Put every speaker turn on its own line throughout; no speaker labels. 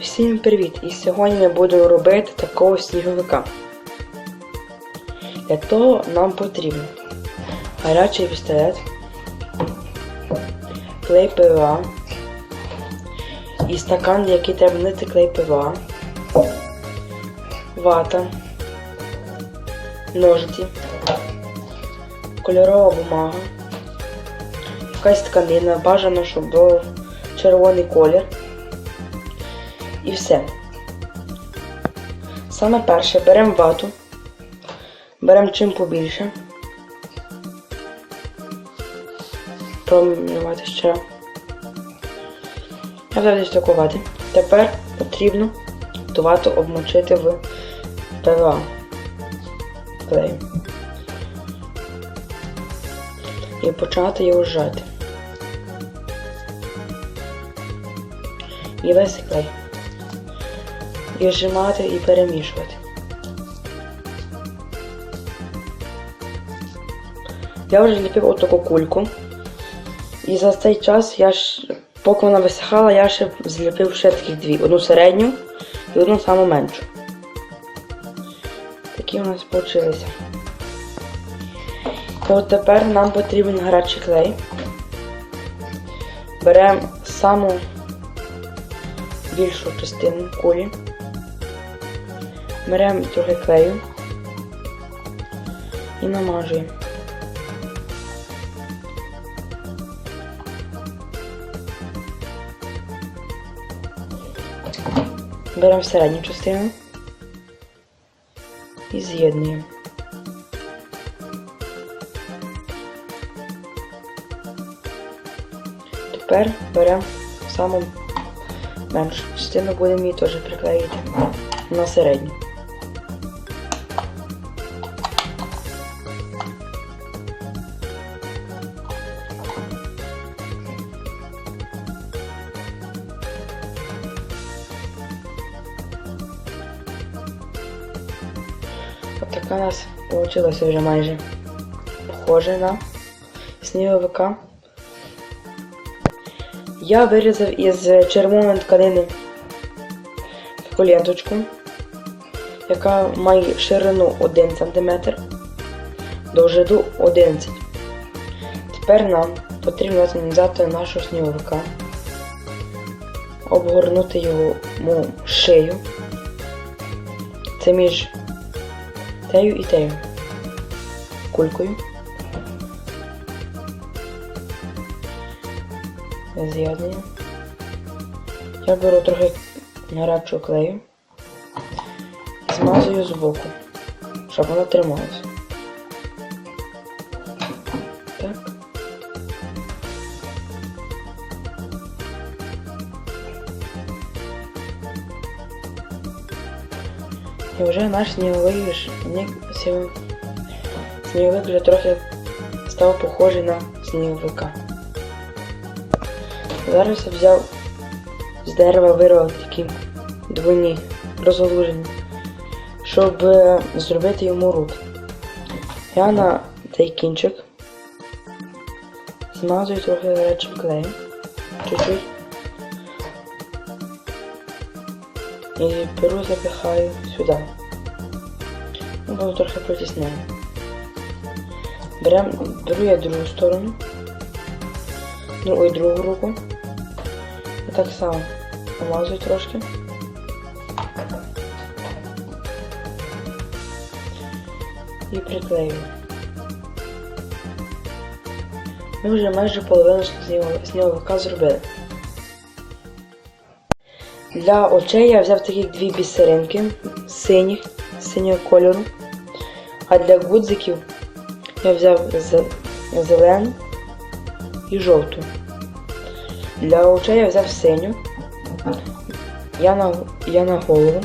Всім привіт! І сьогодні я буду робити такого сніговика. Для того нам потрібно гарячий пістолет, клей ПВА і стакан, який треба нити клей ПВА, вата, ножиці, кольорова бумага, якась тканина, бажано, щоб був червоний колір. І все. Саме перше беремо вату, беремо чим побільше. Промінувати ще. Я зараз таку вати. Тепер потрібно ту вату обмочити в ПВА клею. І почати його зжати. І весь клей і зжимати і перемішувати. Я вже зліпив отаку кульку. І за цей час я ж, поки вона висихала, я ще зліпив ще таких дві. Одну середню і одну саму меншу. Такі у нас вийшли. От тепер нам потрібен гарячий клей. Беремо саму більшу частину кулі. Беремо трохи клею і намажуємо. Беремо середню частину і з'єднуємо. Тепер беремо саму меншу частину, будемо її теж приклеїти на середню. Така у нас вийшла вже майже похоже на сніговика. Я вирізав із червоної тканини таку ленточку, яка має ширину 1 см, довжину 11 Тепер нам потрібно взяти нашого сніговика, обгорнути його шию. Це між тею і тею кулькою. З'єднуємо. Я беру трохи гарячого клею, змазую з боку, щоб вона трималося. І вже наш сніговий ж- ні- сні- сніговик вже трохи став похожий на сніговика. Зараз я взяв з дерева вирвав такі двойні розгалуження, щоб е, зробити йому руки. Я на цей кінчик змазую трохи гарячим клеєм, чуть-чуть. І беру, запихаю сюди. Ну, Було трохи протісняє. Берем, беру я другу сторону, ну, ой, другу руку. І так само помазую трошки. І приклею. Ми вже майже половину снігу- сніговика зробили. Для очей я взяв такі дві бісеринки синіх, синього кольору. А для гудзиків я взяв зелену і жовту. Для очей я взяв синю. Я на, я на голову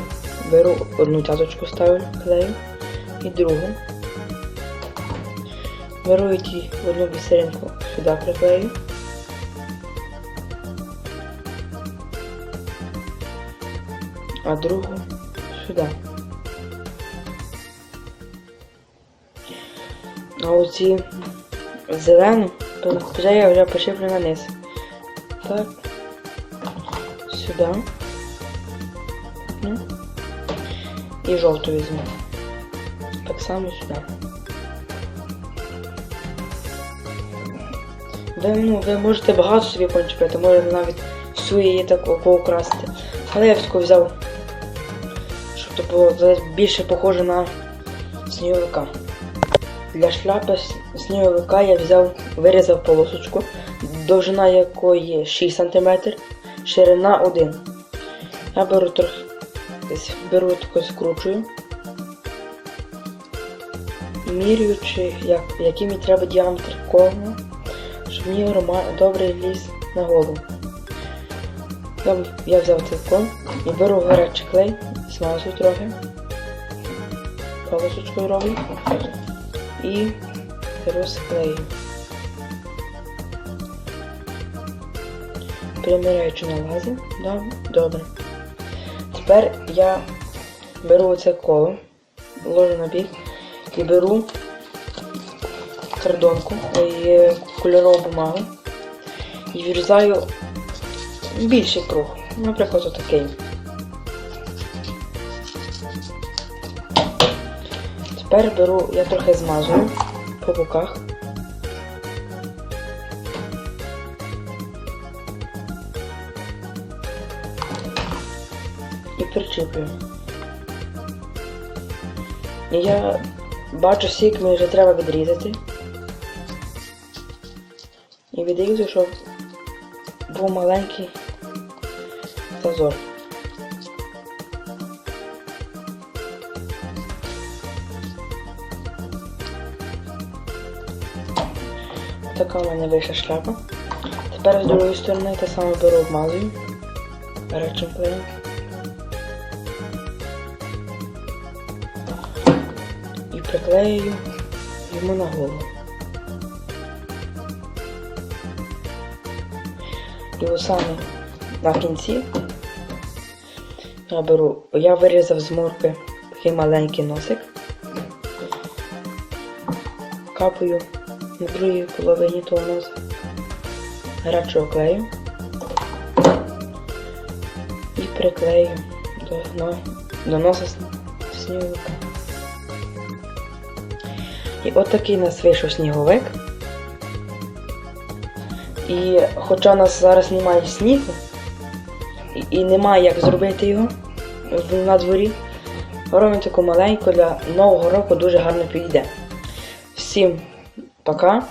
беру одну тяточку ставлю клею і другу. Беру ті одну бісеринку сюди приклею. А другу сюди. А оці зелену, то вже я вже пошиплю на низ. Так. Сюди. І жовту візьму. Так само сюди. Ви, ну, ви можете багато собі пончіпити, можете навіть всю її таку поукрасити. Але я таку взяв, щоб то було десь більше похоже на сніговика. Для шляпи сніговика я взяв, вирізав полосочку, довжина якої 6 см, ширина 1. Я беру трохи, беру таку скручую. І міряю, чи як, який мені треба діаметр кого, щоб мені добре ліз на голову. Я, взяв цей і беру гарячий клей, смазую трохи, полосочкою роблю і беру склею. Приміряю, чи налазить. Да, добре. Тепер я беру оце коло, ложу на бік і беру кардонку і кольорову бумагу і вирізаю більший круг. Наприклад, отакий. Тепер беру, я трохи змазую по боках. І причіплюю. І я бачу сік мені вже треба відрізати. І відрізаю, щоб був маленький зазор. Така в мене вийшла шляпа. Тепер з другої сторони те саме беру обмазую гарячим клеєм. І приклеюю йому на голову. І ось саме на кінці я я вирізав з морки такий маленький носик, капаю на другій половині того носа гарячого клею і приклею до, но- до носа сніговика. І от у нас вийшов сніговик. І хоча у нас зараз немає снігу, і, немає як зробити його на дворі, робимо таку маленьку для нового року дуже гарно підійде. Всім пока.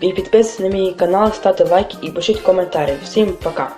І підписуйтесь на мій канал, ставте лайк і пишіть коментарі. Всім пока!